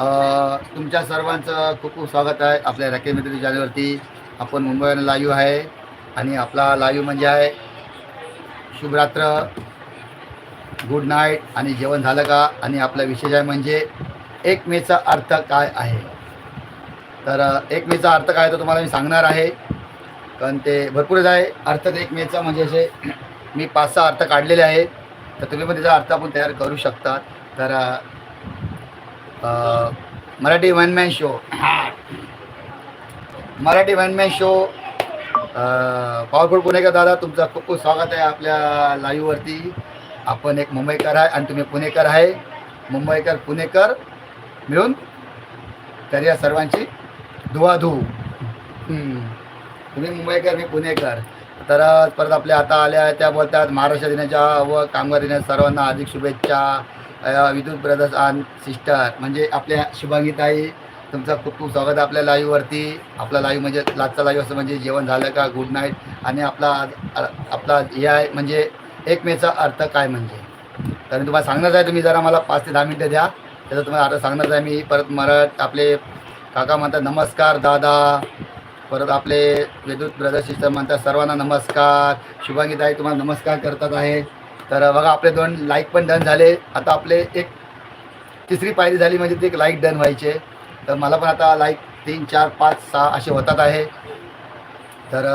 तुमच्या सर्वांचं खूप खूप स्वागत आहे आपल्या रॅकेट मित्र चॅनलवरती. आपण मुंबईवर लाईव्ह आहे आणि आपला लाईव्ह म्हणजे आहे शुभरात्र गुड नाईट आणि जेवण झालं का? आणि आपला विशेष आहे म्हणजे एक मेचा अर्थ काय आहे? तर एक मेचा अर्थ काय तो तुम्हाला मी सांगणार आहे. कारण ते भरपूरच आहे. अर्थ एक मेचा म्हणजे असे मी पाच सहा अर्थ काढलेले आहे तर तुम्ही पण त्याचा अर्थ आपण तयार करू शकता. तर Marathi one man show Marathi one man show powerful पुणेकर दादा तुमचं खूप खूप स्वागत आहे आपल्या लाईव्हवरती आपण एक मुंबईकर आहे आणि तुम्ही पुणेकर आहे. मुंबईकर पुणेकर मिळून तर या सर्वांची धुवाधू तुम्ही मुंबईकर मी पुणेकर. तर परत आपल्या आता आल्या त्या बोलतात महाराष्ट्र दिनाच्या व कामगार दिनाच्या सर्वांना अधिक शुभेच्छा. विद्युत ब्रदर्स अँड सिस्टर म्हणजे आपल्या शुभांगीताई तुमचं खूप खूप स्वागत आहे आपल्या लाईव्हवरती आपला लाईव्ह म्हणजे लाजचा लाईव्ह असं म्हणजे जेवण झालं का? गुड नाईट आणि आपला आपला हे आहे म्हणजे एक मेचा अर्थ काय म्हणजे? तर मी तुम्हाला सांगणार आहे तुम्ही जरा मला पाच ते दहा मिनटं द्या. त्याचं तुम्हाला आता सांगणार आहे मी. परत मराठ आपले काका म्हणतात नमस्कार दादा. परत आपले विद्युत ब्रदर सिस्टर म्हणतात सर्वांना नमस्कार. शुभांगीताई तुम्हाला नमस्कार करतात आहे. तर बघा आपले दोन लाईक पण डन झाले. आता आपले एक तिसरी पायरी झाली म्हणजे ते एक लाईक डन व्हायचे. तर मला पण आता लाईक तीन चार पाच सहा असे होतात आहे. तर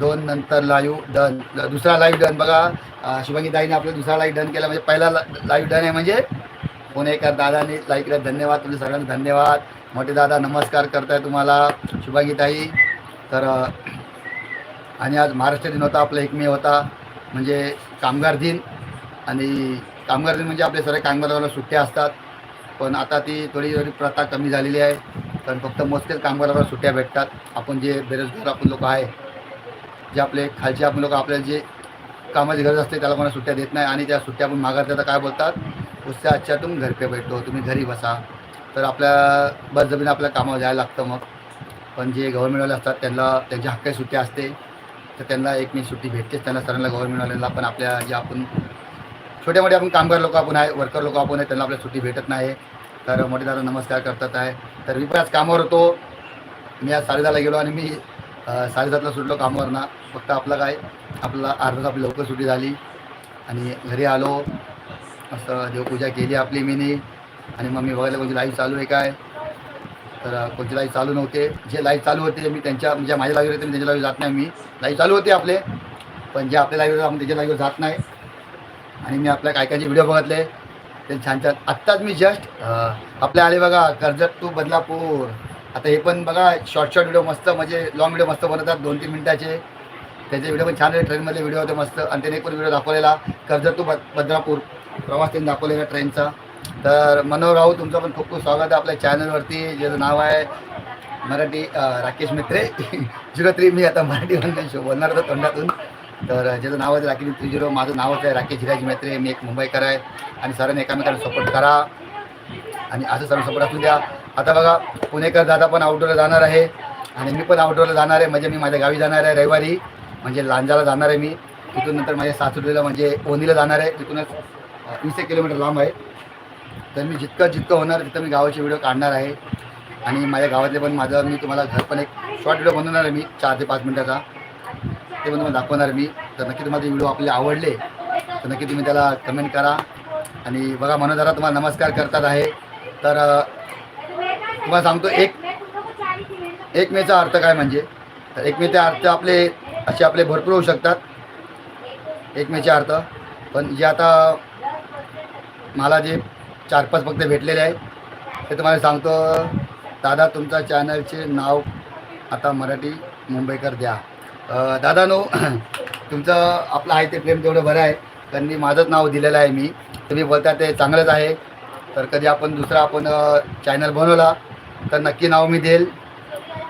दोन नंतर लाईव्ह डन दुसरा लाईव्ह डन बघा अ, शुभांगीताईने आपला दुसरा लाईव्ह डन केला म्हणजे पहिला लाईव्ह डन आहे म्हणजे पुणेकर दादाने लाईक केला. धन्यवाद तुमचे सगळ्यांना धन्यवाद. मोठे दादा नमस्कार करताय तुम्हाला. शुभांगीताई तर आणि आज महाराष्ट्र दिन होता आपला एकमेव होता. म्हणजे कामगार दिन आणि कामगार दिन म्हणजे आपले सर्व कामगारांना सुट्ट्या असतात. पण आता ती थोडी थोडी प्रथा कमी झालेली आहे. कारण फक्त मोजकेच कामगारांना सुट्ट्या भेटतात. आपण जे बेरोजगार आपण लोक आहे जे आपले खालचे आपण लोक आपल्याला जे कामाची गरज असते त्याला कोणा सुट्ट्या देत नाही आणि त्या सुट्ट्या आपण मागत तर काय बोलतात? उससे अच्छा घर पे बैठो तुम्ही घरी बसा. तर आपल्या बस जमीन आपल्या कामावर जायला लागतं मग. पण जे गव्हर्नमेंटवाले असतात त्यांना त्यांच्या हक्काची सुट्ट्या असते. तर त्यांना एक मी सुट्टी भेटतेच त्यांना सरांना गव्हर्नमेंटवाल्यांना पण आपल्या जे आपण छोटे मोठे आपण कामगार लोक आपण आहे वर्कर लोक आपण आहे त्यांना आपल्याला सुट्टी भेटत नाही. तर मोठे दादा नमस्कार करतात आहे. तर मी पण आज कामावर होतो. मी आज साडेदहाला गेलो आणि मी अ, साडेसातला सुटलो कामावर ना फक्त आपलं काय आपला अर्धा आपली लवकर सुट्टी झाली आणि घरी आलो. असं देवपूजा केली आपली मीनी आणि मग मी बघायला कोणती लाईव्ह चालू आहे काय? तर अ, कोणती लाईव्ह चालू नव्हते. जे लाईव्ह चालू होते मी त्यांच्या म्हणजे माझ्या लाईव्ह होते मी त्यांच्या लाईव्ह जात नाही मी. लाईव्ह चालू होते आपले पण जे आपल्या लाईव्ह आपण त्याच्या लाईव्ह जात नाही. आणि मी आपल्या काय कायचे व्हिडिओ बघितले. ते छान छान आत्ताच मी जस्ट आपल्या आले बघा कर्जत टू बदलापूर. आता हे पण बघा शॉर्ट शॉर्ट व्हिडिओ मस्त म्हणजे लॉंग व्हिडिओ मस्त बनवतात दोन तीन मिनिटाचे. त्याचे व्हिडिओ पण छान आहे ट्रेनमधले व्हिडिओ होते मस्त. आणि त्याने एक पण व्हिडिओ दाखवलेला कर्जत टू बद बदलापूर. प्रवास त्यांनी दाखवलेला ट्रेनचा. तर मनोहर राऊत तुमचं पण खूप खूप स्वागत आहे आपल्या चॅनलवरती. ज्याचं नाव आहे मराठी राकेश मित्रे. झिरो थ्री मी आता मराठी शो बोलणार होतो तोंडातून. तर ज्याचं नाव आहे राकेश थ्री झिरो माझं नावच आहे राकेश हिराज मित्रे. मी एक मुंबईकर आहे. आणि सर्वांनी एकामेकांना सपोर्ट करा. आणि असं सर्व सपोर्ट असू द्या. आता बघा पुणेकर दादा पण आउटडोरला जाणार आहे. आणि मी पण आउटडोरला जाणार आहे. म्हणजे मी माझ्या गावी जाणार आहे रविवारी. म्हणजे लांजाला जाणार आहे मी. तिथून नंतर माझ्या सासुरीला म्हणजे ओनीला जाणार आहे. तिथूनच वीस एक किलोमीटर लांब आहे. तर मी जितकं जितकं होणार तिथं मी गावाचे व्हिडिओ काढणार आहे. आणि माझ्या गावातले पण माझं मी तुम्हाला घर पण एक शॉर्ट व्हिडिओ बनवणार आहे मी चार ते पाच मिनटाचा. ते पण तुम्हाला दाखवणार मी. तर नक्की तुम्हाला ते व्हिडिओ आपले आवडले तर नक्की तुम्ही त्याला कमेंट करा. आणि बघा म्हणून जरा तुम्हाला नमस्कार करतात आहे. तर तुम्हाला सांगतो एक एक मेचा अर्थ काय म्हणजे? तर एक मेचे अर्थ आपले असे आपले भरपूर होऊ शकतात. एक मेचे अर्थ. पण जे आता मला जे चार पाच फक्त भेटलेले आहे ते तुम्हाला सांगतो दादा तुमच्या चॅनलचे नाव आता मराठी मुंबईकर द्या. दादा नो तुमचं आपलं आहे ते प्रेम तेवढं बरं आहे. त्यांनी माझंच नाव दिलेलं आहे मी. तुम्ही बोलता ते चांगलंच आहे. तर कधी आपण दुसरा आपण चॅनल बनवला तर नक्की नाव मी देईल.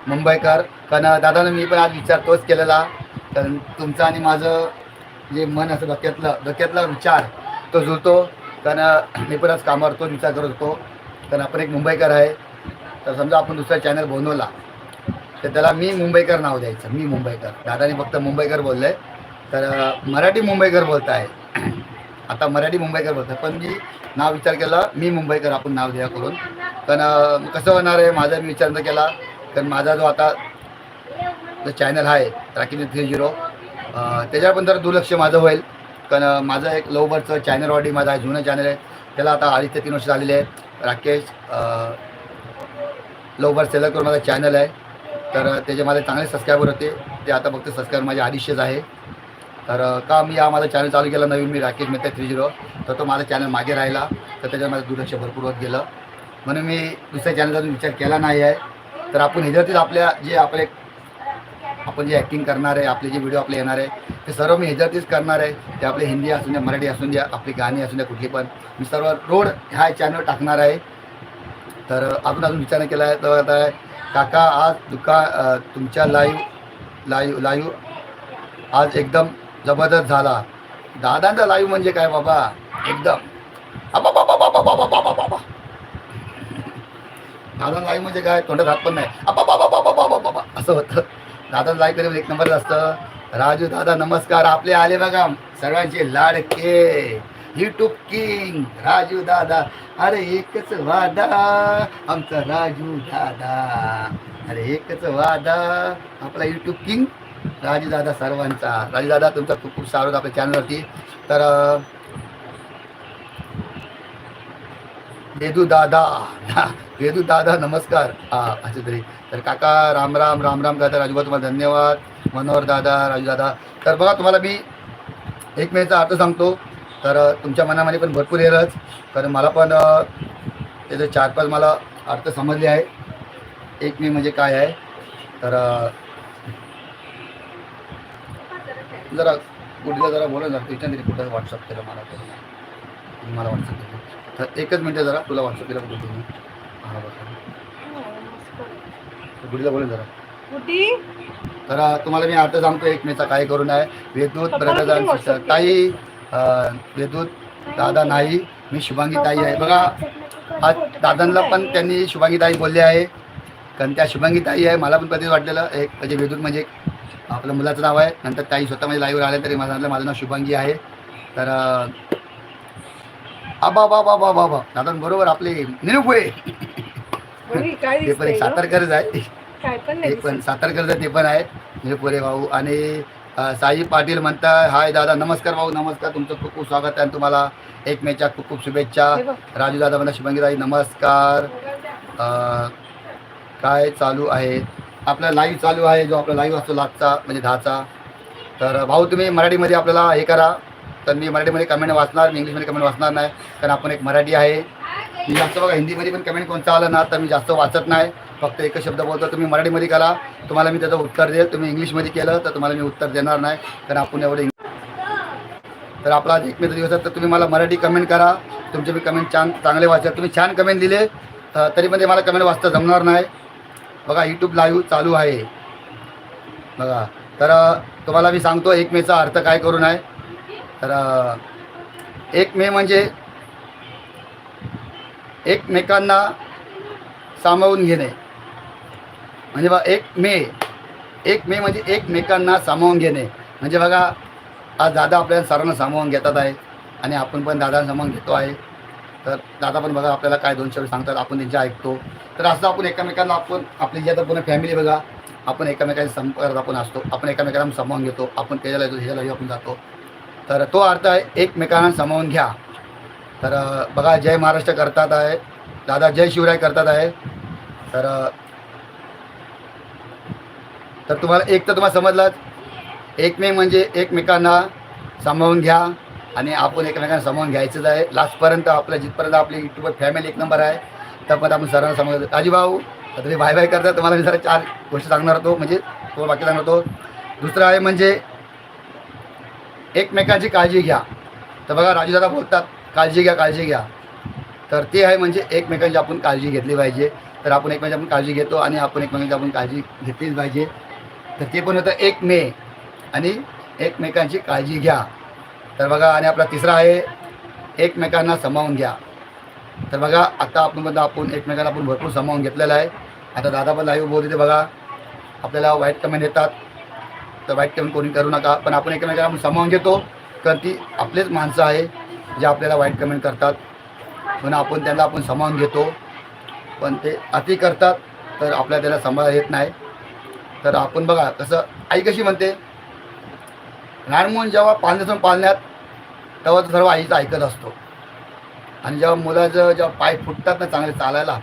मुंबईकर. कारण दादानं मी पण आज विचार तोच केलेला. कारण तुमचं आणि माझं जे मन असं डोक्यातलं डोक्यातला विचार तो जुळतो. कारण मी पण आज कामावर तोच विचार करत होतो. कारण आपण एक मुंबईकर आहे. तर समजा आपण दुसरा चॅनल बनवला तर त्याला मी मुंबईकर नाव द्यायचं मी मुंबईकर. दादाने फक्त मुंबईकर बोललं. आहे तर मराठी मुंबईकर बोलत आहे. आता मराठी मुंबईकर बोलत आहे. पण मी नाव विचार केला मी मुंबईकर आपण नाव द्या करून. कारण कसं होणार आहे माझा मी विचार न केला. कारण माझा जो आता जो चॅनल आहे राकीनी थ्री झिरो त्याच्यावर पण दुर्लक्ष माझं होईल. कारण माझं एक लवबरचं चॅनल ऑडी माझं आहे जुनं चॅनल आहे. त्याला आता अडीच ते तीन वर्ष झालेले आहे. राकेश लवबर सेलर करून माझा चॅनल आहे. तर त्याचे माझे चांगले सबस्क्रायबर होते. ते आता फक्त सबस्क्रायबर माझे अडीचशेच आहे. तर का मी हा माझा चॅनल चालू केला नवीन? मी राकेश मेहता थ्री झिरो तर तो माझा चॅनल मागे राहिला. तर त्याच्यात माझं दुर्लक्ष भरपूर होत गेलं. म्हणून मी दुसऱ्या चॅनलचा विचार केला नाही आहे. तर आपण ह्याच्यातील आपल्या जे आपले आपण जे ॲक्टिंग करणार आहे आपले जे व्हिडिओ आपले येणार आहे ते सर्व मी ह्याच्यातच करणार आहे ते आपले हिंदी असून द्या मराठी असून द्या आपली गाणी असून द्या कुठली पण मी सर्व रोड ह्या चॅनल टाकणार आहे तर आपण अजून विचार केला आहे तर आता काका आज तुका तुमच्या लाईव्ह लाईव्ह लाईव्ह आज एकदम जबरदस्त झाला दादांचा लाईव्ह म्हणजे काय बाबा एकदम बाबा दादा लाईव्ह म्हणजे काय तोंडात हात पण नाही बाबा असं होतं दादा लाईक करेल एक नंबर असतं. राजू दादा नमस्कार. आपले आले बघा सर्वांचे लाडके. युट्यूब किंग राजू दादा. अरे एकच वादा. आमचा राजू दादा. अरे एकच वादा. आपला युट्यूब किंग राजू दादा सर्वांचा. राजू दादा तुमचा खूप खूप स्वागत आपल्या चॅनलवरती तर देदू दादा. वेदू दादा नमस्कार. हा असे तरी. तर काका राम राम राम राम दादा राजूबा तुम्हाला धन्यवाद. मनोहर दादा राजू दादा. तर बघा तुम्हाला मी एक मेचा अर्थ सांगतो. तर तुमच्या मनामध्ये पण भरपूर येरच कारण मला पण त्याचे चार पाच मला अर्थ समजले आहे. एक मी म्हणजे काय आहे? तर जरा कुठलं जरा बोला ना तिच्या तरी कुठं व्हॉट्सअप केलं मला मला व्हॉट्सअप केलं. तर एकच मिनटं जरा तुला व्हॉट्सअप केलं कुठं? तुम्ही हा बघा. गुडीला जरा. कुठी तर तुम्हाला मी अर्थ सांगतो एक मेचा काय करून आहे. वेदूत WhatsApp केलं? ताई वेदूत दादा नाही मी शुभांगी ताई आहे. बघा आज दादांना पण त्यांनी शुभांगी ताई बोलले आहे. कारण त्या शुभांगी ताई आहे मला पण कधीच वाटलेलं एक म्हणजे वेदूत म्हणजे आपलं मुलाचं नाव आहे. नंतर ताई स्वतः म्हणजे लाईव्हवर आले तरी सांगितलं माझं नाव शुभांगी आहे. तर आबा बाबा बाबा बाबा दादा बरोबर आपले काय ते पण एक? सातारकरच आहे. ते पण. सातारकरचं ते पण आहे निरपुरे भाऊ आणि साई पाटील म्हणताय हाय दादा नमस्कार भाऊ नमस्कार. तुमचं खूप खूप स्वागत आहे आणि तुम्हाला एक मेच्या खूप खूप शुभेच्छा. राजू दादा म्हणता शुभांगी ताई नमस्कार काय चालू आहे? आपला लाईव्ह चालू आहे जो आपला लाईव्ह असतो लाटचा म्हणजे दहाचा. तर भाऊ तुम्ही मराठीमध्ये आपल्याला हे करा. तर मी मराठीमध्ये कमेंट वाचणार मी इंग्लिशमध्ये कमेंट वाचणार नाही. कारण आपण एक मराठी आहे. मी जास्त बघा हिंदीमध्ये पण कमेंट कोणता आलं ना तर मी जास्त वाचत नाही. फक्त एकच शब्द बोलतो तुम्ही मराठीमध्ये करा. तुम्हाला मी त्याचं उत्तर देईल. तुम्ही इंग्लिशमध्ये केलं तर तुम्हाला मी उत्तर देणार नाही. कारण आपण एवढे तर आपला आज एकमेचा दिवस आहे तर तुम्ही मला मराठी कमेंट करा. तुमचे मी कमेंट छान चांगले वाचा. तुम्ही छान कमेंट दिले तरी पण ते मला कमेंट वाचता जमणार नाही. बघा यूट्यूब लाईव्ह चालू आहे. बघा तर तुम्हाला मी सांगतो एक मेचा अर्थ काय करून आहे तर एक मे म्हणजे एकमेकांना सामावून घेणे. म्हणजे बघा एक मे एक मे म्हणजे एकमेकांना सामावून घेणे. म्हणजे बघा आज दादा आपल्याला सर्वांना सामावून घेतात आहे आणि आपण पण दादा सामावून घेतो आहे. तर दादा पण बघा आपल्याला काय दोन शब्द सांगतात आपण त्यांचे ऐकतो. तर असं आपण एकमेकांना आपण आपली जी आता पूर्ण फॅमिली बघा आपण एकमेकांच्या संपर्कात आपण असतो आपण एकमेकांना सामावून घेतो आपण त्याच्याला येतो ह्याच्यालाही आपण जातो. तर तो अर्थ आहे एकमेकांना सामावून घ्या. तर बघा जय महाराष्ट्र करतात आहे. दादा जय शिवराय करतात आहे. तर तर तुम्हाला एक तर तुम्हाला समजलाच. एकमेक म्हणजे एकमेकांना सामावून घ्या आणि आपण एकमेकांना सामावून घ्यायचंच आहे. लास्टपर्यंत आपलं जिथपर्यंत आपली युट्यूबवर फॅमिली एक नंबर आहे त्यापर्यंत आपण सर्वांना सामावून राजू भाऊ आता तुम्ही बाय बाय करता तुम्हाला मी जरा चार गोष्टी सांगणार होतो. म्हणजे तो बाकी सांगणार होतो. दुसरं आहे म्हणजे एकमेकांची काळजी घ्या. तर बघा राजूदादा बोलतात काळजी घ्या काळजी घ्या. तर ते आहे म्हणजे एकमेकांची आपण काळजी घेतली पाहिजे. तर आपण एकमेकांची आपण काळजी घेतो आणि आपण एकमेकांची आपण काळजी घेतलीच पाहिजे. तर ते पण होतं एक मे. आणि एकमेकांची काळजी घ्या. तर बघा आणि आपला तिसरा आहे एकमेकांना समावून घ्या. तर बघा आता आपण बघा आपण एकमेकांना आपण भरपूर सामावून घेतलेला आहे. आता दादा पण लाईव्ह बोलते बघा. आपल्याला वाईट कमेंट येतात. तर वाईट कमेंट कोणी करू नका. पण आपण एकमेकांना आपण सामावून घेतो. कारण ती आपलेच माणसं आहे जे आपल्याला वाईट कमेंट करतात. म्हणून आपण त्यांना आपण सामावून घेतो. पण ते अति करतात तर आपल्याला त्याला सांभाळ येत नाही. तर आपण बघा कसं आई कशी म्हणते लहान मुलं जेव्हा पालण्यातून पालण्यात तेव्हा तो सर्व आईचं ऐकत असतो. आणि जेव्हा मुलाचं जेव्हा पाय फुटतात ना चांगले चालायला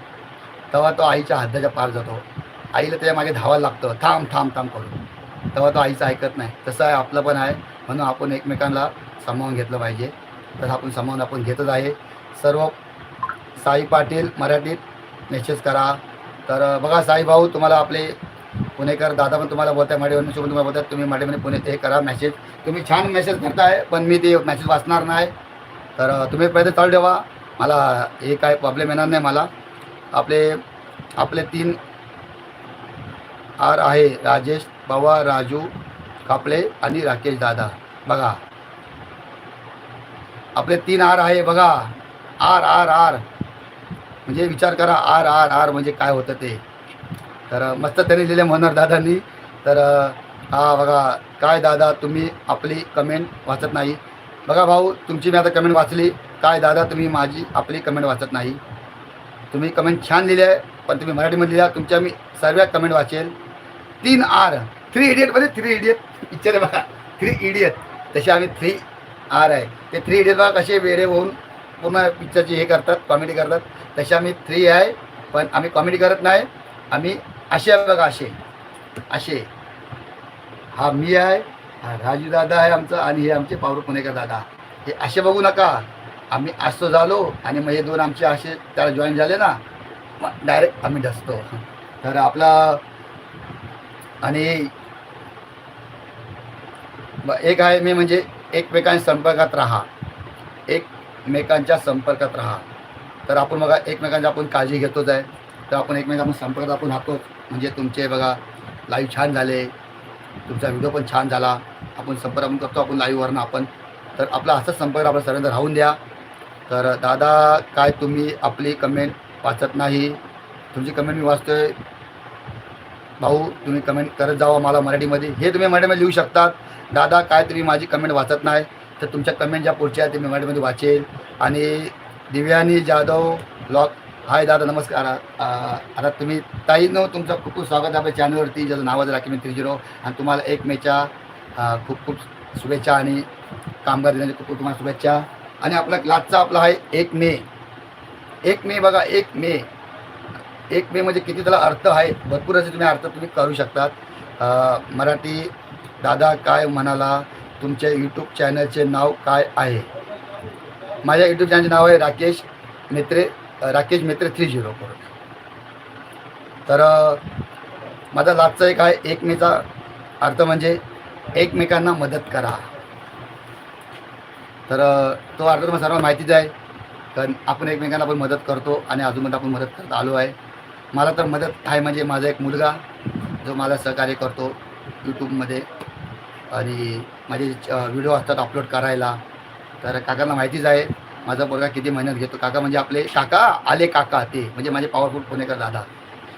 तेव्हा तो आईच्या हद्दाच्या पार जातो. आईला त्याच्यामागे धावायला लागतं. थांब थांब थांब करून. तेव्हा तो आईचं ऐकत नाही. तसं आहे आपलं पण आहे. म्हणून आपण एकमेकांना सामावून घेतलं पाहिजे. तर आपण सामावून आपण घेतच आहे. सर्व साई पाटील मराठीत मेसेज करा. तर बघा साई भाऊ तुम्हाला आपले पुणेकर दादा पण तुम्हाला बोलताय माडीवरून सोबत तुम्हाला बोलतात तुम्ही माडीमध्ये पुणे ते करा मेसेज तुम्ही छान मेसेज करताय पण मी ते मेसेज वाचणार नाही. तर तुम्ही पहिले चालू ठेवा. मला हे काय प्रॉब्लेम येणार नाही मला. आपले आपले तीन आर आहे राजेश बाबा राजू कापले आणि राकेश दादा. बघा. आपले तीन आर आहे बघा. R R R. म्हणजे विचार करा आर आर आर म्हणजे काय होतं ते. तर मस्त त्यांनी लिहिले मनोहर दादांनी. तर हा बघा काय दादा तुम्ही आपली कमेंट वाचत नाही. बघा भाऊ तुमची मी आता कमेंट वाचली. काय दादा तुम्ही माझी आपली कमेंट वाचत नाही. तुम्ही कमेंट छान लिहिले आहे पण तुम्ही मराठीमध्ये लिहा तुमच्या मी सर्व कमेंट वाचेल. तीन आर. थ्री इडियटमध्ये थ्री इडियट पिक्चर आहे बघा. थ्री इडियट तसे आम्ही थ्री आर आहे. ते थ्री इडियट बघा कसे वेळे होऊन पूर्ण पिक्चरची हे करतात कॉमेडी करतात. तसे आम्ही थ्री आहे पण आम्ही कॉमेडी करत नाही. आम्ही असे आहे बघा असे. असे. हा मी आहे हा राजू दादा आहे आमचा आणि हे आमचे पावर पुणेकर दादा. हे असे बघू नका. आम्ही असतो झालो आणि मग हे दोन आमचे असे त्याला जॉईन झाले ना मग डायरेक्ट आम्ही डसतो. तर आपला आणि एक आहे मी म्हणजे एकमेकांच्या संपर्कात राहा. एकमेकांच्या संपर्कात राहा. तर आपण बघा एकमेकांची आपण काळजी घेतोच आहे. तर आपण एकमेकांच्या संपर्कात आपण राहतोच म्हणजे तुमचे बघा लाईव्ह छान झाले. तुमचा व्हिडिओ पण छान झाला. आपण संपर्क आपण करतो आपण लाईव्हवरनं आपण. तर आपला असाच संपर्क आपला सर्वांचा राहून द्या. तर दादा काय तुम्ही आपली कमेंट वाचत नाही? तुमची कमेंट मी वाचतोय. भाऊ तुम्ही कमेंट करत जावा मला मराठीमध्ये. हे तुम्ही मराठीमध्ये लिहू शकतात. दादा काय तुम्ही माझी कमेंट वाचत नाही तर तुमच्या कमेंट ज्या पुढच्या आहेत ते मी मराठीमध्ये वाचेल. आणि दिव्यानी जाधव ब्लॉग हाय दादा नमस्कार. आता तुम्ही ताईनं तुमचं खूप खूप स्वागत आहे आपल्या चॅनलवरती ज्याचं नाव आहे राखी थ्री झिरो आणि तुम्हाला एक मेच्या खूप खूप शुभेच्छा आणि कामगार दिनाच्या खूप खूप तुम्हाला शुभेच्छा. आणि आपला क्लासचा आपला आहे एक मे. एक मे बघा एक मे. एक मे म्हणजे किती त्याला अर्थ आहे भरपूर असे तुम्ही अर्थ तुम्ही करू शकतात. मराठी दादा काय म्हणाला तुमच्या यूट्यूब चॅनलचे नाव काय आहे? माझ्या यूट्यूब चॅनलचे नाव आहे राकेश मेत्रे राकेश मेत्रे थ्री झिरो करून तर माझा लास्टचा एक आहे एक मेचा अर्थ म्हणजे एकमेकांना मदत करा. तर तो अर्थ तुम्हाला सर्वांना माहितीच आहे. कारण आपण एकमेकांना आपण मदत करतो आणि अजूनमध्ये आपण मदत करत आलो आहे. मला तर मदत आहे म्हणजे माझा एक मुलगा जो मला सहकार्य करतो यूट्यूबमध्ये आणि माझे व्हिडिओ असतात अपलोड करायला. तर काकांना माहितीच आहे माझा मुलगा किती मेहनत घेतो. काका म्हणजे आपले काका आले काका ते म्हणजे माझे पॉवरफुल पुणेकर दादा.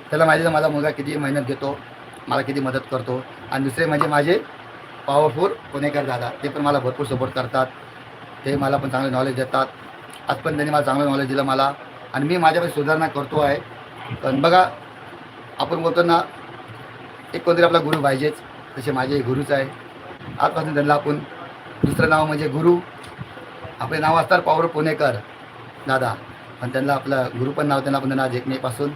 त्याला माहिती आहे माझा मुलगा किती मेहनत घेतो मला किती मदत करतो. आणि दुसरे म्हणजे माझे पॉवरफुल पुणेकर दादा ते पण मला भरपूर सपोर्ट करतात. ते मला पण चांगलं नॉलेज देतात. आज पण त्यांनी मला चांगलं नॉलेज दिलं मला. आणि मी माझ्यामध्ये सुधारणा करतो आहे. पण बघा आपण बोलतो ना एक कोणतरी आपला गुरु पाहिजेच तसे माझे गुरुच आहे. आजपासून त्यांना आपण दुसरं नाव म्हणजे गुरु. आपले नाव असतात पावर पुणेकर दादा. पण त्यांना आपलं गुरु पण नाव त्यांना आपण त्यांना जेकमेपासून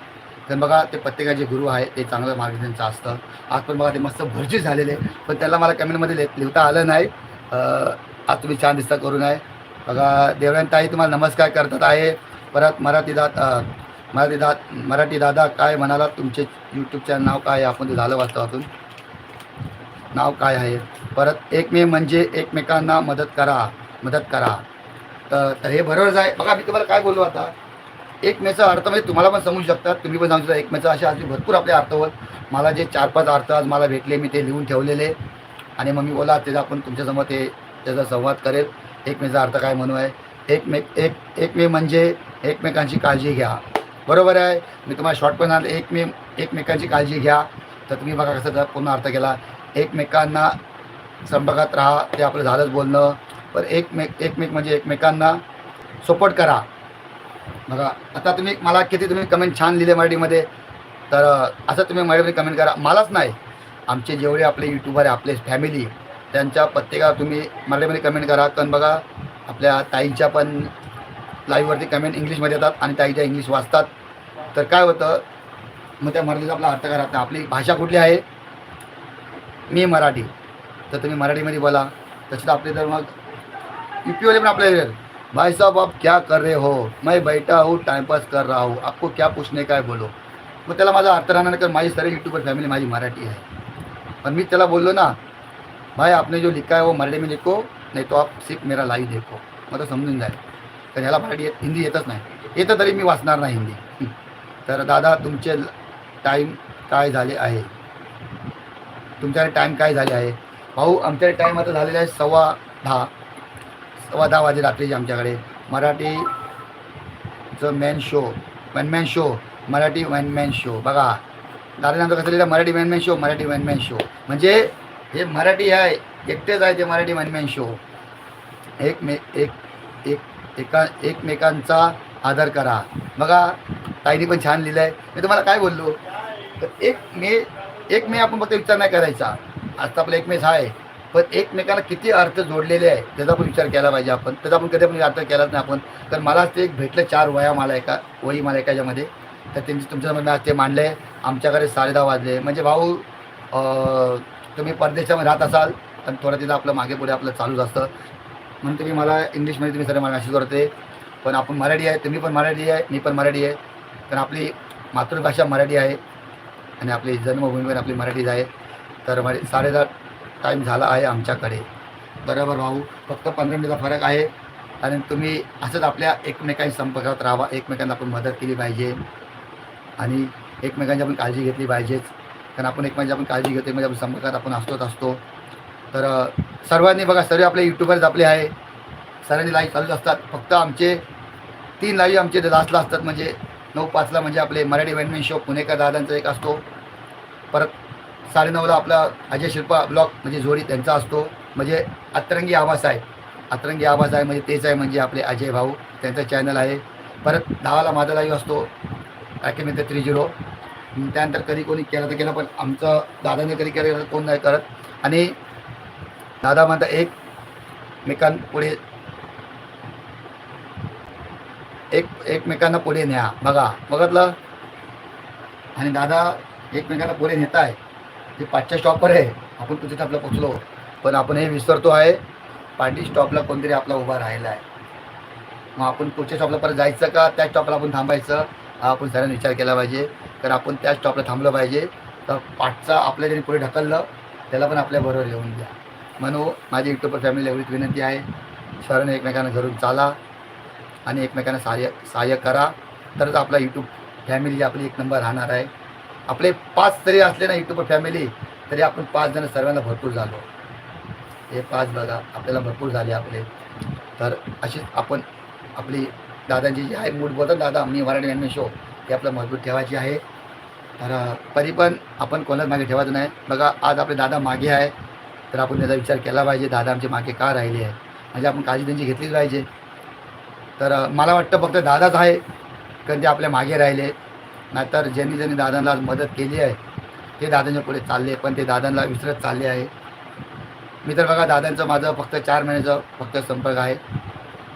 तर बघा ते प्रत्येकाचे गुरु आहे ते चांगलं मार्गदर्शनचं असतं. आज पण बघा ते मस्त भरजी झालेले पण त्याला मला कमेंटमध्ये लिह लिहिता आलं नाही. आज तुम्ही छान दिसता करून आहे. बघा देवळ्यांताई तुम्हाला नमस्कार करतात आहे. परत मराठी जात मराठी दा मराठी दादा काय म्हणाला तुमचे यूट्यूबच्या नाव काय? आहे आपण ते झालं वाचतो अजून. नाव काय आहे? परत एक मे म्हणजे एकमेकांना मदत करा. मदत करा. तर तर हे बरोबरच आहे बघा मी तुम्हाला काय बोललो आता? एकमेचा अर्थ म्हणजे तुम्हाला पण समजू शकतात. तुम्ही पण सांगू शकता एकमेचा असे आज भरपूर आपले अर्थ होत मला जे चार पाच अर्थ आज मला भेटले मी ते लिहून ठेवलेले. आणि मग मी बोला त्याचा आपण तुमच्यासमोर ते त्याचा संवाद करेल. एकमेचा अर्थ काय म्हणू आहे? एकमेक एक एक मे म्हणजे एकमेकांची काळजी घ्या. बरोबर आहे. मी तुम्हाला शॉर्ट पण सांगितलं एकमे एकमेकांची काळजी घ्या. तर तुम्ही बघा कसं पूर्ण अर्थ केला. एकमेकांना संपर्कात राहा. ते आपलं झालंच बोलणं. पण एकमेक एकमेक म्हणजे एकमेकांना सपोर्ट करा. बघा आता तुम्ही मला किती तुम्ही कमेंट छान लिहिले मराठीमध्ये. तर असं तुम्ही मराठीमध्ये कमेंट करा. मलाच नाही. आमचे जेवढे आपले यूट्यूबर आहे आपले फॅमिली त्यांच्या प्रत्येकावर तुम्ही मराठीमध्ये कमेंट करा. कारण बघा आपल्या ताईंच्या पण लाईव्हवरती कमेंट इंग्लिशमध्ये येतात आणि ताईच्या इंग्लिश वाचतात. तर काय होतं मग त्या मराठीचा आपला अर्थ करा नाही आपली भाषा कुठली आहे? मी मराठी. तर तुम्ही मराठीमध्ये बोला. तसं आपले तर मग यू पीवाले पण आपले भाई साहब आप क्या कर रहे हो? मैं बैठा हूँ टाइमपास कर रहा हूँ. आपको क्या पूछने काय बोलो. मग त्याला माझा अर्थ राहणार कारण माझी सर्व यूट्यूबर फॅमिली माझी मराठी आहे. पण मी त्याला बोललो ना भाई आपने जो लिखा है वो मराठी में लिखो नहीं तो आप सिर्फ मेरा लाईव देखो. मग समजून जाईल. तर ह्याला मराठी येत हिंदी येतच नाही. येतं तरी मी वाचणार नाही हिंदी. तर दादा तुमचे टाईम काय झाले आहे? तुमच्याकडे टाईम काय झाले आहे? भाऊ आमच्याकडे टाईम आता झालेला आहे सव्वा दहा. सव्वा दहा वाजे रात्रीचे आमच्याकडे. मराठीचं man show one man show Marathi one man show बघा. दादानंतर कसं लिहिलं? Marathi one man show Marathi one man show म्हणजे हे मराठी आहे. एकटेच आहे ते मराठी वन मॅन शो एक मे एक एक एका एकमेकांचा आदर करा. बघा ताईने पण छान लिहिलं आहे मी तुम्हाला काय बोललो? तर एक मे एक मे आपण फक्त विचार नाही करायचा. आता आपला एक मेच आहे. पण एकमेकांना किती अर्थ जोडलेले आहे त्याचा पण विचार केला पाहिजे आपण. त्याचा पण कधी पण अर्थ केलाच नाही आपण. तर मला ते एक भेटलं चार वया मला एका वही मला एका याच्यामध्ये तर त्यांची तुमच्यासमोर आज ते मांडले आमच्याकडे साडे दहा वाजले. म्हणजे भाऊ तुम्ही परदेशामध्ये राहत असाल आणि थोडं तिथं आपलं मागे पुढे आपलं चालूच असतं. म्हणून तुम्ही मला इंग्लिशमध्ये तुम्ही सर मला मॅसेज करते. पण आपण मराठी आहे तुम्ही पण मराठी आहे मी पण मराठी आहे. कारण आपली मातृभाषा मराठी आहे आणि आपली जन्मभूमी पण आपली मराठीच आहे. तर मराठी साडेदहा टाईम झाला आहे आमच्याकडे. बरोबर भाऊ फक्त पंधरा मिनिटचा फरक आहे. कारण तुम्ही असंच आपल्या एकमेकांशी संपर्कात राहावा. एकमेकांना आपण मदत केली पाहिजे. आणि एकमेकांची आपण काळजी घेतली पाहिजेच. कारण आपण एकमेकांची आपण काळजी घेतो म्हणजे आपण संपर्कात आपण असतोच असतो. तर सर्वांनी बघा सर्व आपले यूट्यूबर्स आपले आहे. सर्वांनी लाईव्ह चालूच असतात. फक्त आमचे तीन लाईव्ह आमचे लास्टला असतात म्हणजे नऊ पाचला म्हणजे आपले मराठी वॅनमॅन शो पुणेकर दादांचा एक असतो. परत साडेनऊला आपला अजय शिल्पा ब्लॉग म्हणजे जोडी त्यांचा असतो. म्हणजे अतरंगी आवाज आहे. अतरंगी आवाज आहे म्हणजे तेच आहे म्हणजे आपले अजय भाऊ त्यांचा चॅनल आहे. परत दहाला माझा लाईव्ह असतो ॲकेमित्र थ्री झिरो त्यानंतर कधी कोणी केलं तर केलं पण आमचं दादाने कधी केलं तर कोण नाही करत. आणि दादा म्हणता एक मेकांपुढे एक एकमेकांना पुढे न्या. बघा बघतलं? आणि दादा एकमेकांना पुढे नेत आहे ते पाचच्या स्टॉपवर आहे. आपण तिथे आपलं पोचलो पण आपण हे विसरतो आहे. पाठी स्टॉपला कोणतरी आपला उभा राहिला आहे मग आपण पुढच्या स्टॉपला परत जायचं का? त्या स्टॉपला आपण थांबायचं. हा आपण सगळ्यांनी विचार केला पाहिजे. तर आपण त्या स्टॉपला थांबलं पाहिजे. तर पाठचा आपल्या जरी पुढे ढकललं. त्याला पण आपल्याबरोबर येऊन द्या. म्हणून माझी युट्यूबर फॅमिली एवढीच विनंती आहे. सर्वांनी एकमेकांना घरून चाला आणि एकमेकांना सहाय्य सहाय्य करा. तरच आपला यूट्यूब फॅमिली आपली एक नंबर राहणार आहे. आपले पाच तरी असले ना यूट्यूबर फॅमिली तरी आपण पाच जण सर्वांना भरपूर झालो. हे पाच बघा आपल्याला भरपूर झाले आपले. तर अशीच आपण आपली दादांची जी आहे मूड बोलतात दादा मी मराठी मॅनमे शो ते आपलं मजबूत ठेवायची आहे. तर तरी पण आपण कोणाच मागे ठेवायचं नाही. बघा आज आपले दादा मागे आहे. तर आपण त्याचा विचार केला पाहिजे. दादा आमचे मागे का राहिले आहे म्हणजे आपण काळजी त्यांची घेतलीच पाहिजे. तर मला वाटतं फक्त दादाच आहे कारण ते आपल्या मागे राहिले. नाहीतर ज्यांनी ज्यांनी दादांना मदत केली आहे ते दादांच्या पुढे चालले पण ते दादांना विसरत चालले आहे. मी तर बघा दादांचं माझं फक्त चार महिन्याचं फक्त संपर्क आहे.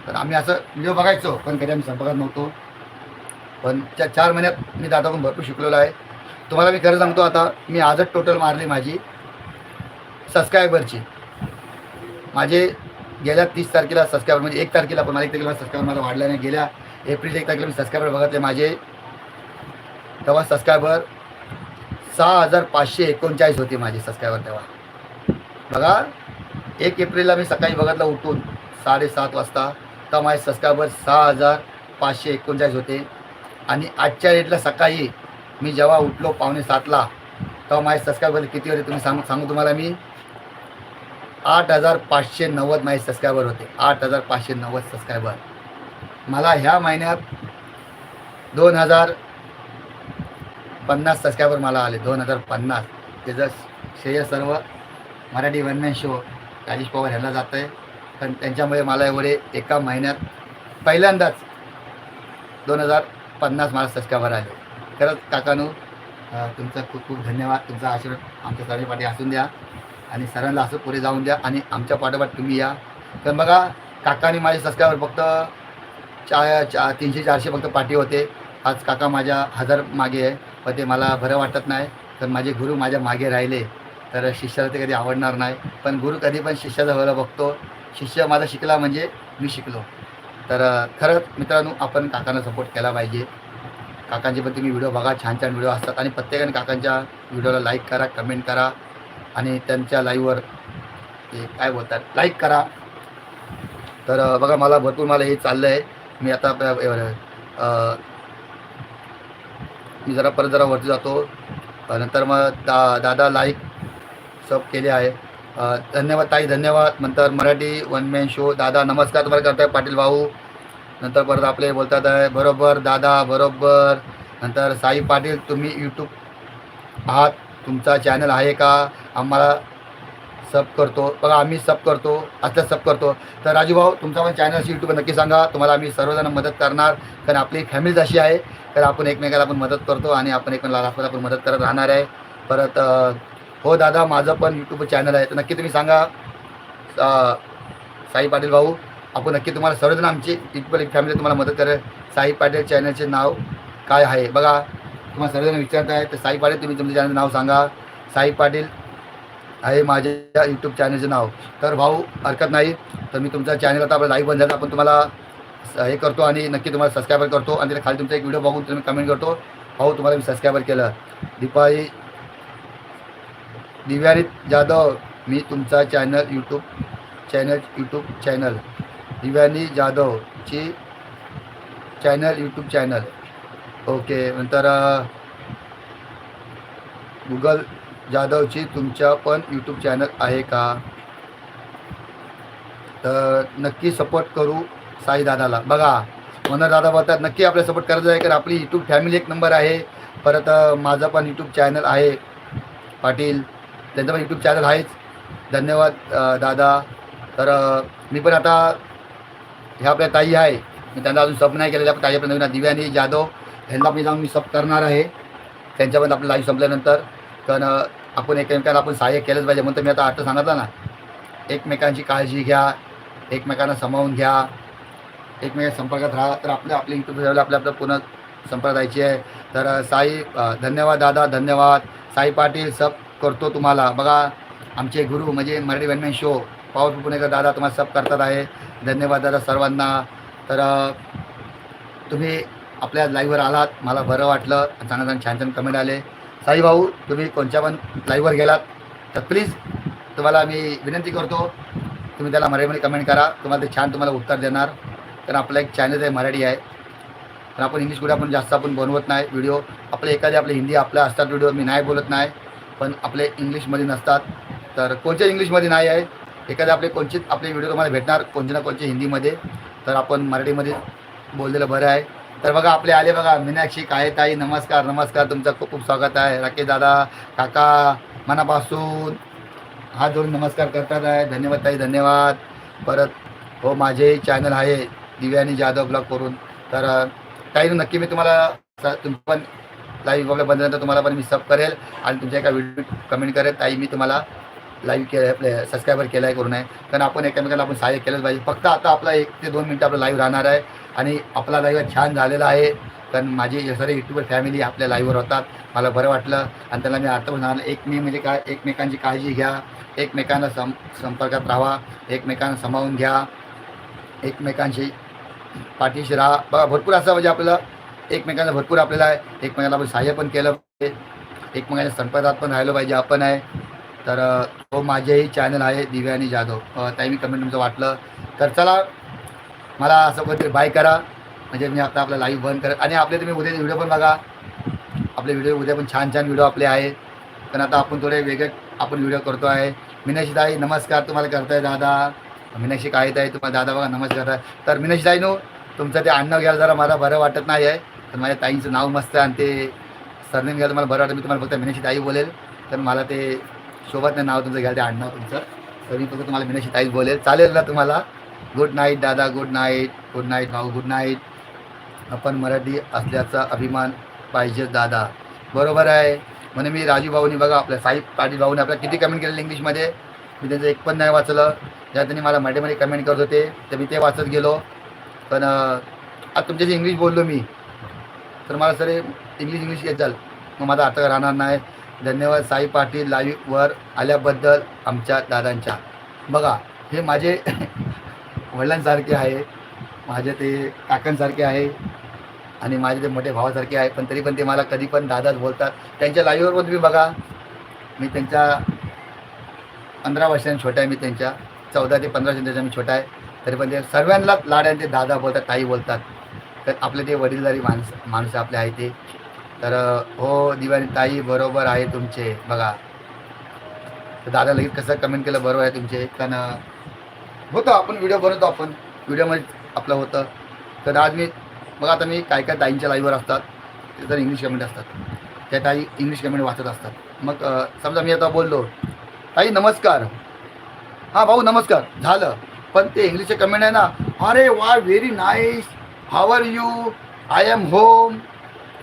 तर आम्ही असं व्हिडिओ बघायचो पण कधी आम्ही संपर्कात नव्हतो. पण त्या चार महिन्यात मी दादाकडून भरपूर शिकलेलो आहे. तुम्हाला मी खरं सांगतो आता मी आजच टोटल मारली माझी. सबस्क्रायबरची माझे गेल्या तीस तारखेला सबस्क्रायबर म्हणजे एक तारखेला पण मला एक तारखेला सबस्क्रायबर माझा वाढला नाही. गेल्या एप्रिल एक तारखेला मी सबस्क्रायबर बघितले. माझे तेव्हा सबस्क्रायबर सहा हजार पाचशे एकोणचाळीस होते माझे सबस्क्रायबर तेव्हा. बघा एक एप्रिलला मी सकाळी बघितलं उठून साडेसात वाजता तर माझे सबस्क्रायबर सहा हजार पाचशे एकोणचाळीस होते. आणि आजच्या डेटला सकाळी मी जेव्हा उठलो पावणे सातला तेव्हा माझे सबस्क्रायबर किती होते तुम्ही सांग सांगू तुम्हाला मी? आठ हजार पाचशे नव्वद माझे सबस्क्रायबर होते. आठ हजार पाचशे नव्वद सबस्क्रायबर मला ह्या महिन्यात दोन हजार पन्नास सबस्क्रायबर मला आले. दोन हजार पन्नास. त्याचं श्रेय सर्व Marathi one man show Rajesh Pawar ह्याला जातं आहे पण त्यांच्यामुळे मला एवढे एका महिन्यात पहिल्यांदाच दोन हजार पन्नास मला सबस्क्रायबर आले. खरंच काकानू तुमचा तुमचं खूप खूप धन्यवाद. तुमचा आशीर्वाद आमच्या सर्व पाठी असून द्या. आणि सरांना असं पुढे जाऊन द्या आणि आमच्या पाठोपाठ तुम्ही या. तर बघा काकाने माझे सबस्क्रायबर फक्त चा चा तीनशे चारशे फक्त पाठी होते. आज काका माझ्या हजार मागे आहे पण ते मला बरं वाटत नाही. तर माझे गुरु माझ्या मागे राहिले. तर शिष्याला ते कधी आवडणार नाही. पण गुरु कधी पण शिष्याचा व्हायला बघतो. शिष्य माझा शिकला म्हणजे मी शिकलो. तर खरंच मित्रांनो आपण काकांना सपोर्ट केला पाहिजे. काकांचे पण तुम्ही व्हिडिओ बघा. छान छान व्हिडिओ असतात. आणि प्रत्येकाने काकांच्या व्हिडिओला लाईक करा कमेंट करा. आणि त्यांच्या लाईव्हवर ते काय बोलतात लाईक करा. तर बघा मला भरपूर मला हे चाललं आहे मी आता मी जरा परत जरा वरती जातो. नंतर मग दा दादा लाईक सब केले आहे. धन्यवाद ताई धन्यवाद. नंतर मराठी वन मॅन शो दादा नमस्कार तुम्हाला करताय पाटील भाऊ. नंतर परत आपले बोलतात आहे बरोबर दादा बरोबर. नंतर साई पाटील तुम्ही यूट्यूब आहात तुमचा चॅनल आहे का? आम्हाला सब करतो. बघा आम्ही सब करतो असं सब करतो. तर राजू भाऊ तुमचा पण चॅनल असेल यूट्यूब नक्की सांगा. तुम्हाला आम्ही सर्वजण मदत करणार. कारण आपली फॅमिलीच अशी आहे तर आपण एकमेकाला आपण मदत करतो आणि आपण एकमेकाला आपण आपण मदत करत राहणार आहे. परत हो दादा माझं पण यूट्यूब चॅनल आहे. तर नक्की तुम्ही सांगा साई पाटील भाऊ. आपण नक्की तुम्हाला सर्वजण आमची यूट्यूब फॅमिली तुम्हाला मदत करेल. साई पाटील चॅनलचे नाव काय आहे? बघा तुम्हाला सर्वजण विचारत आहे तर साई पाटील तुम्ही तुमचं चॅनलचं नाव सांगा. साई पाटील आहे माझ्या यूट्यूब चॅनलचं नाव. तर भाऊ हरकत नाही. तर मी तुमचा चॅनल आता आपला लाईव्ह बंद झाला. आपण तुम्हाला स- हे करतो आणि नक्की तुम्हाला सबस्क्रायबर करतो. आणि त्याला खाली तुमचा एक व्हिडिओ बघून तुम्ही कमेंट करतो. भाऊ तुम्हाला मी सबस्क्रायबर केलं. दीपाई दिव्यानी जाधव मी तुमचा channel YouTube channel YouTube channel Divyani जाधवची channel YouTube channel okay नंतर गुगल जाधवची तुमच्या पण यूट्यूब चॅनल आहे का? तर नक्की सपोर्ट करू साई दादाला. बघा मनोहर दादा बोलतात नक्की आपल्याला सपोर्ट करायचं आहे कारण आपली यूट्यूब फॅमिली एक नंबर आहे. परत माझं पण यूट्यूब चॅनल आहे. पाटील त्यांचं पण यूट्यूब चॅनल आहेच. धन्यवाद दादा. तर मी पण आता ह्या आपल्या ताई आहे. मी त्यांना अजून सब नाही केलेल्या पण ताई आपल्या नवीन दिव्यानी जाधव ह्यांना पण जाऊन मी सब करणार आहे. त्यांच्यामध्ये आपलं लाईव्ह संपल्यानंतर. कारण आपण एकमेकांना आपण सहाय्य केलंच पाहिजे म्हणून मी आता आता सांगितलं ना. एकमेकांची काळजी घ्या. एकमेकांना सामावून घ्या. एकमेकांच्या संपर्कात राहा. तर आपल्या आपल्या यूट्यूब आपल्या आपल्या पुन्हा संपर्क जायची आहे. तर साई धन्यवाद दादा धन्यवाद. साई पाटील सब करतो तुम्हाला. बघा आमचे गुरु म्हणजे Marathi one man show powerful पुणेकर दादा तुम्हाला सब करतात आहे. धन्यवाद दादा सर्वांना. तर तुम्ही आपल्या लाईव्हवर आलात. मला बरं वाटलं. चांगलं चांगलं छान छान कमेंट आले. साई भाऊ तुम्ही कोणत्या पण लाईव्हवर गेलात तर प्लीज तुम्हाला मी विनंती करतो तुम्ही त्याला मराठीमध्ये कमेंट करा. तुम्हाला ते छान तुम्हाला उत्तर देणार. कारण आपलं एक चॅनल आहे मराठी आहे. पण आपण इंग्लिश व्हिडिओ आपण जास्त आपण बनवत नाही व्हिडिओ आपले एखादे आपले हिंदी आपल्या असतात व्हिडिओ मी नाही बोलत नाही. पण आपले इंग्लिशमध्ये नसतात. तर कोणत्या इंग्लिशमध्ये नाही आहे? एखादे आपले कोणचे आपले व्हिडिओ तुम्हाला भेटणार कोणते ना कोणते हिंदीमध्ये. तर आपण मराठीमध्ये बोललेलं बरं आहे. तर बघा आपले आले बघा मीनाक्षी काय ताई नमस्कार नमस्कार तुमचं खूप खूप स्वागत आहे. राकेश दादा काका मनापासून हात जोडून नमस्कार करतात आहे. धन्यवाद ताई धन्यवाद. परत हो माझे चॅनल आहे दिव्यानी जाधव ब्लॉग करून. तर ताई नक्की मी तुम्हाला स- तुमचं पण लाईव्ह वगैरे बंदनंतर तुम्हाला पण मी सब करेल आणि तुमच्या एका व्हिडिओ कमेंट करेल. ताई मी तुम्हाला लाईव्ह केलं आपले सबस्क्रायबर केलं आहे करून आहे. कारण आपण एकमेकाला आपण सहाय्य केलंच पाहिजे. फक्त आता आपला एक ते दोन मिनटं आपलं लाईव्ह राहणार आहे. आणि आपला लाईव्ह छान झालेला आहे. कारण माझी सर्व युट्यूबर फॅमिली आपल्या लाईव्हवर होतात. मला बरं वाटलं. आणि त्यांना मी आता पण एक मी म्हणजे काय एकमेकांची काळजी घ्या. एकमेकांना सं संपर्कात राहा. एकमेकांना समावून घ्या. एकमेकांशी पाठीशी राहा. बघा भरपूर असं म्हणजे आपल्याला एकमेकांना भरपूर आपल्याला आहे. एकमेकांना आपण सहाय्य पण केलं पाहिजे. एकमेकांच्या संपर्कात पण राहिलं पाहिजे आपण आहे. तर तो माझेही चॅनल आहे दिव्यानी जाधव. ताई मी कमेंट तुमचं वाटलं. तर चला मला असं कोणतरी बाय करा. म्हणजे मी आता आपला लाईव्ह बंद करत आणि आपले तुम्ही उद्याचे व्हिडिओ पण बघा. आपले व्हिडिओ उद्या पण छान छान व्हिडिओ आपले आहेत. पण आता आपण थोडे वेगळे आपण व्हिडिओ करतो आहे. मीनाक्षी ताई नमस्कार. तुम्हाला करताय दादा. मीनाक्षी काय ताई? तुम्हाला दादा बघा नमस्कार. आहे तर मीनाक्षी ताई नो तुमचं ते अन्न घ्यायला जरा मला बरं वाटत नाही आहे तर माझ्या ताईंचं नाव मस्त आहे आणि ते सरनेम घ्यायला मला बरं वाटतं. मी तुम्हाला फक्त मीनाक्षी ताई बोलेल. तर मला ते सोबत नाही नाव तुमचं घ्याल ते आडनाव तुमचं. तर मी फक्त तुम्हाला मीनाक्षी ताईच बोलेल. चालेल ना तुम्हाला? गुड नाईट दादा गुड नाईट गुड नाईट भाऊ गुड नाईट आपण मराठी असल्याचा अभिमान पाहिजे दादा. बरोबर आहे. म्हणून मी राजू भाऊनी बघा आपल्या साई पाटील भाऊने आपल्याला किती कमेंट केलेलं इंग्लिशमध्ये? मी त्यांचं एक पण नाही वाचलं. ज्या त्यांनी मला मराठीमध्ये कमेंट करत होते. तर मी ते वाचत गेलो. पण आज आता तुमच्याशी इंग्लिश बोललो मी. तर मला सर इंग्लिश इंग्लिश येत जाल मग माझा अर्थ राहणार नाही. धन्यवाद साई पाटील लाईव्हवर आल्याबद्दल आमच्या दादांच्या. बघा हे माझे वडिलांसारखे आहे माझे ते काकांसारखे आहे आणि माझे ते मोठे भावासारखे आहे पण तरी पण ते मला कधी पण दादाच बोलतात. त्यांच्या लाईव्हवर पण तुम्ही बघा. मी त्यांच्या पंधरा वर्षांनी छोटा आहे मी त्यांच्या चौदा ते पंधरा वर्षांच्या मी छोटा आहे. तरी पण ते सर्वांनाच लाड्याने ते दादा बोलतात ताई बोलतात. तर आपले ते वडीलधारी माणसं माणसं आपले आहे ते. तर हो दिवाळी ताई बरोबर आहे तुमचे. बघा. तर दादा लगेच कसं कमेंट केलं बरोबर आहे तुमचे. कारण होतं आपण व्हिडिओ बनवतो आपण. व्हिडिओमध्ये आपलं होतं. तर आज मी बघा आता मी काय काय ताईंच्या लाईव्हवर असतात. ते तर इंग्लिश कमेंट असतात. त्या ताई इंग्लिश कमेंट वाचत असतात. मग समजा मी आता बोललो. ताई नमस्कार. हां भाऊ नमस्कार. झालं. पण ते इंग्लिशचे कमेंट आहे ना अरे वा very nice how are you I am home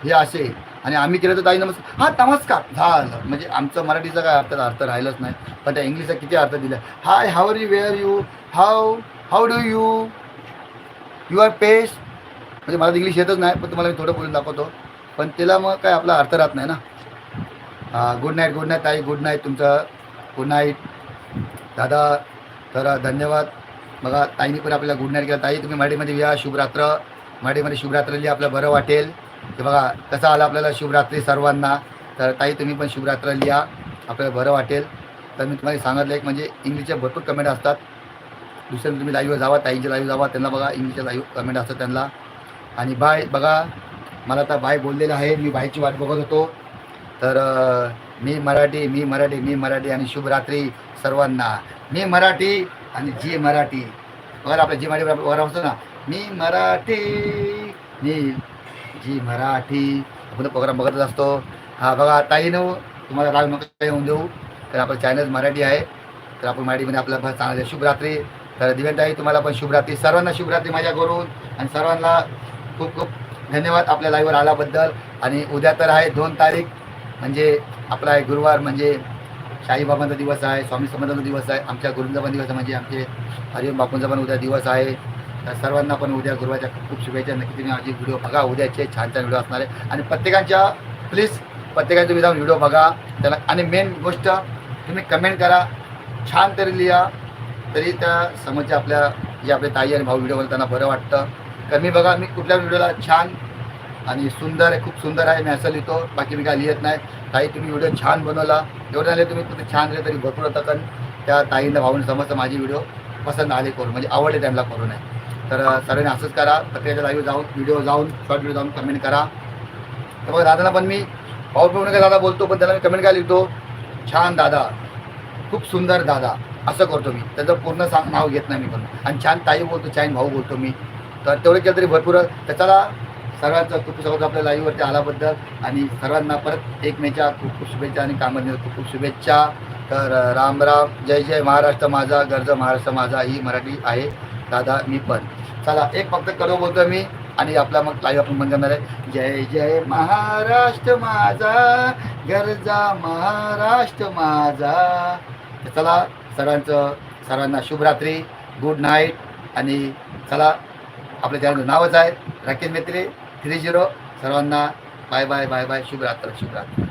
हे असे. आणि आम्ही केलं तर ताई नमस्कार. हा नमस्कार. झालं. म्हणजे आमचं मराठीचा काय अर्थ अर्थ राहिलंच नाही. पण त्या इंग्लिशचा किती अर्थ दिला. Hi how are you where you how how do you you are पेश म्हणजे मला इंग्लिश येतच नाही पण तुम्हाला मी थोडं बोलून दाखवतो. पण त्याला मग काय आपला अर्थ राहत नाही ना. गुड नाईट गुड नाईट ताई. गुड नाईट तुमचं. गुड नाईट दादा तर धन्यवाद. बघा ताईने पण आपल्याला गुड नाईट केला. ताई तुम्ही मराठीमध्ये या. शुभरात्र. मराठीमध्ये शुभरात्र लिहा आपलं बरं वाटेल. ते बघा कसं आलं आपल्याला शुभरात्री सर्वांना. तर ताई तुम्ही पण शुभरात्र लिहा. आपल्याला बरं वाटेल. तर मी तुम्हाला सांगितलं एक म्हणजे इंग्लिशचे भरपूर कमेंट असतात. दुसऱ्या तुम्ही लाईव्ह जावा ताईंच्या लाईव्ह जावा. त्यांना बघा इंग्लिशच्या लाईव्ह कमेंट असतात त्यांना. आणि बाय बघा मला आता बाय बोललेलं आहे. मी बायची वाट बघत होतो. तर मी मराठी मी मराठी मी मराठी आणि शुभरात्री सर्वांना. मी मराठी आणि जी मराठी. बघा आपल्या जी मराठी वर असतो ना मी मराठी मी जी मराठी आपण प्रोग्राम बघतच असतो. हा बघा ताईनं तुम्हाला राग नका येऊन देऊ. तर आपलं चॅनल मराठी आहे. तर आपण मराठीमध्ये आपल्याला फार चांगलं शुभरात्री. तर दिव्यांताई तुम्हाला पण शुभरात्री. सर्वांना शुभरात्री माझ्या करून आणि सर्वांना खूप खूप धन्यवाद आपल्या लाईव्हवर आल्याबद्दल. आणि उद्या तर आहे दोन तारीख. म्हणजे आपला आहे गुरुवार म्हणजे शाहीबाबांचा दिवस आहे स्वामी समर्थांचा दिवस आहे. आमच्या गुरुंचा पण दिवस आहे. म्हणजे आमचे हरिओम बापूंचा पण उद्या दिवस आहे. तर सर्वांना पण उद्या गुरुवारच्या खूप शुभेच्छा. नक्की तुम्ही माझी व्हिडिओ बघा. उद्याचे छान छान व्हिडिओ असणार आहे. आणि प्रत्येकांच्या प्लीज प्रत्येकाने तुम्ही जाऊन व्हिडिओ बघा. त्याला आणि मेन गोष्ट तुम्ही कमेंट करा. छान तरी लिहा. तरी त्या समोरचे आपल्या जे आपले ताई आणि भाऊ व्हिडिओ त्यांना बरं वाटतं. तर मी बघा. मी कुठल्या व्हिडिओला छान आणि सुंदर आहे खूप सुंदर आहे मी असं लिहितो. बाकी मी काय लिहित नाही. ताई तुम्ही व्हिडिओ छान बनवला. एवढं आले तुम्ही कुठे छान लिहिले तरी भरपूर होतं कारण त्या ताईंना भाऊने समजतं माझी व्हिडिओ पसंत आले करून. म्हणजे आवडले त्यांना करून आहे. तर सर्वांनी असंच करा. प्रत्येकाच्या लाईव्ह जाऊन व्हिडिओ जाऊन शॉर्ट व्हिडिओ जाऊन कमेंट करा. तर मग दादाला पण मी भाऊ भाऊ काय दादा बोलतो पण त्याला मी कमेंट काय लिहितो? छान दादा. खूप सुंदर दादा. असं करतो मी. त्याचं पूर्ण सांग नाव घेत नाही मी पण. आणि छान ताई बोलतो छान भाऊ बोलतो मी. तर तेवढं केलं तरी भरपूर. त्याच्याला सर्वांचं खूप सगळं आपल्या लाईव्हवरती आल्याबद्दल. आणि सर्वांना परत एकमेच्या खूप खूप शुभेच्छा आणि कामांनी खूप खूप शुभेच्छा. तर राम राम. जय जय महाराष्ट्र माझा. गर्ज महाराष्ट्र माझा. ही मराठी आहे. दादा मी पण. चला एक फक्त करू बोलतो मी आणि आपला मग लाईव्ह आपण बंद करणार आहे. जय जय महाराष्ट्र माझा गरजा महाराष्ट्र माझा. चला सर्वांचं सर्वांना शुभरात्री गुड नाईट आणि चला आपल्या चॅनलचं नावच आहे राकेश मेत्रे थ्री झिरो सर्वांना बाय बाय बाय बाय शुभरात्र शुभरात्र.